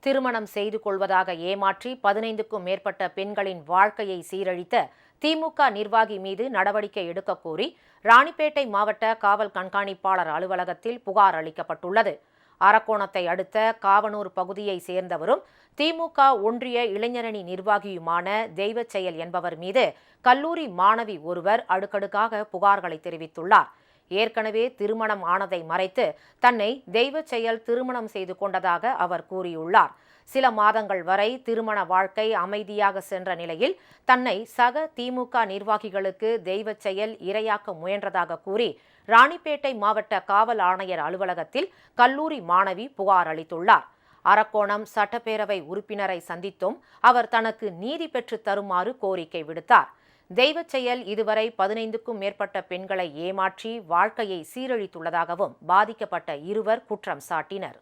திருமணம் செய்து கொள்வதாக ஏமாற்றி பதினைந்துக்கும் மேற்பட்ட பெண்களின் வாழ்க்கையை சீரழித்த திமுக நிர்வாகி மீது நடவடிக்கை எடுக்கக் கோரி ராணிப்பேட்டை மாவட்ட காவல் கண்காணிப்பாளர் அலுவலகத்தில் புகார் அளிக்கப்பட்டுள்ளது. அரக்கோணத்தை அடுத்த காவனூர் பகுதியை சேர்ந்தவரும் திமுக ஒன்றிய இளைஞரணி நிர்வாகியுமான தெய்வச்செயல் என்பவர் மீது கல்லூரி மாணவி ஒருவர் அடுக்கடுக்காக புகார்களை தெரிவித்துள்ளார். ஏற்கனவே திருமணம் ஆனதை மறைத்து தன்னை தெய்வச் செயல் திருமணம் செய்து கொண்டதாக அவர் கூறியுள்ளார். சில மாதங்கள் வரை திருமண வாழ்க்கை அமைதியாக சென்ற நிலையில் தன்னை சக திமுக நிர்வாகிகளுக்கு தெய்வச் செயல் இரையாக்க முயன்றதாக கூறி ராணிப்பேட்டை மாவட்ட காவல் ஆணையர் அலுவலகத்தில் கல்லூரி மாணவி புகார் அளித்துள்ளார். அரக்கோணம் சட்டப்பேரவை உறுப்பினரை சந்தித்தும் அவர் தனக்கு நீதி பெற்று தருமாறு கோரிக்கை விடுத்தார். தெய்வச் செயல் இதுவரை பதினைந்துக்கும் மேற்பட்ட பெண்களை ஏமாற்றி வாழ்க்கையை சீரழித்துள்ளதாகவும் பாதிக்கப்பட்ட இருவர் குற்றம் சாட்டினர்.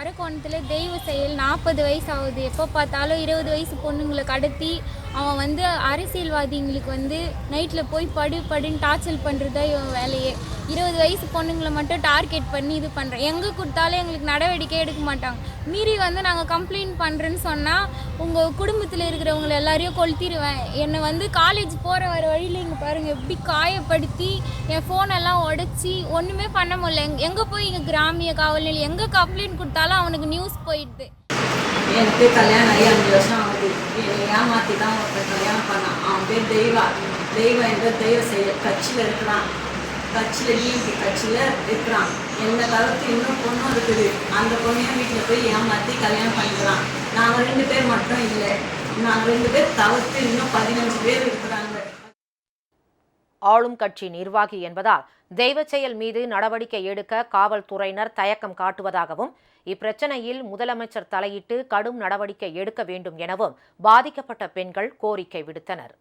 அரக்கோணத்தில் தெய்வ செயல் நாற்பது வயசு ஆகுது. எப்போ பார்த்தாலும் இருபது வயசு பொண்ணுங்களை கடத்தி அவன் வந்து அரசியல்வாதிங்களுக்கு வந்து நைட்டில் போய் படு படுன்னு டார்ச்சல் பண்ணுறது தான் இவன் வேலையே. இருபது வயசு பொண்ணுங்களை மட்டும் டார்கெட் பண்ணி இது பண்ணுறேன் எங்கே கொடுத்தாலும் எங்களுக்கு நடவடிக்கை எடுக்க மாட்டாங்க. மீறி வந்து நாங்கள் கம்ப்ளைண்ட் பண்ணுறேன்னு சொன்னால் உங்கள் குடும்பத்தில் இருக்கிறவங்களை எல்லாரையும் கொளுத்திடுவேன் என்னை வந்து காலேஜ் போகிற வர வழியில் இங்கே பாருங்கள் எப்படி காயப்படுத்தி என் ஃபோனெல்லாம் உடச்சி ஒன்றுமே பண்ண முடியல. எங் எங்கே போய் இங்கே கிராமிய காவல் நிலையம் எங்கே கம்ப்ளைண்ட் கொடுத்தாலும் அவனுக்கு நியூஸ் போயிடுது. எனக்கு கல்யாணம் ஆகி அஞ்சு வருஷம் ஆகுது ஏமாற்றி தான் ஒருத்தன் கல்யாணம் பண்ணான். அவன் பேர் தெய்வா. தெய்வம் என்ற தெய்வ செய்ய கட்சியில் இருக்கிறான். கட்சியில் டிஎம்பி கட்சியில் இருக்கிறான். எந்த காலத்து இன்னும் பொண்ணும் இருக்குது. அந்த பொண்ணையும் வீட்டில் போய் ஏமாற்றி கல்யாணம் பண்ணிக்கிறான் நாங்கள் ரெண்டு பேர் மட்டும் இல்லை. நாங்கள் ரெண்டு பேர் தவிர்த்து இன்னும் பதினஞ்சு பேர் இருக்கிறாங்க. ஆளும் கட்சி நிர்வாகி என்பதால் தெய்வச் செயல் மீது நடவடிக்கை எடுக்க காவல்துறையினர் தயக்கம் காட்டுவதாகவும் இப்பிரச்சனையில் முதலமைச்சர் தலையிட்டு கடும் நடவடிக்கை எடுக்க வேண்டும் எனவும் பாதிக்கப்பட்ட பெண்கள் கோரிக்கை விடுத்தனர்.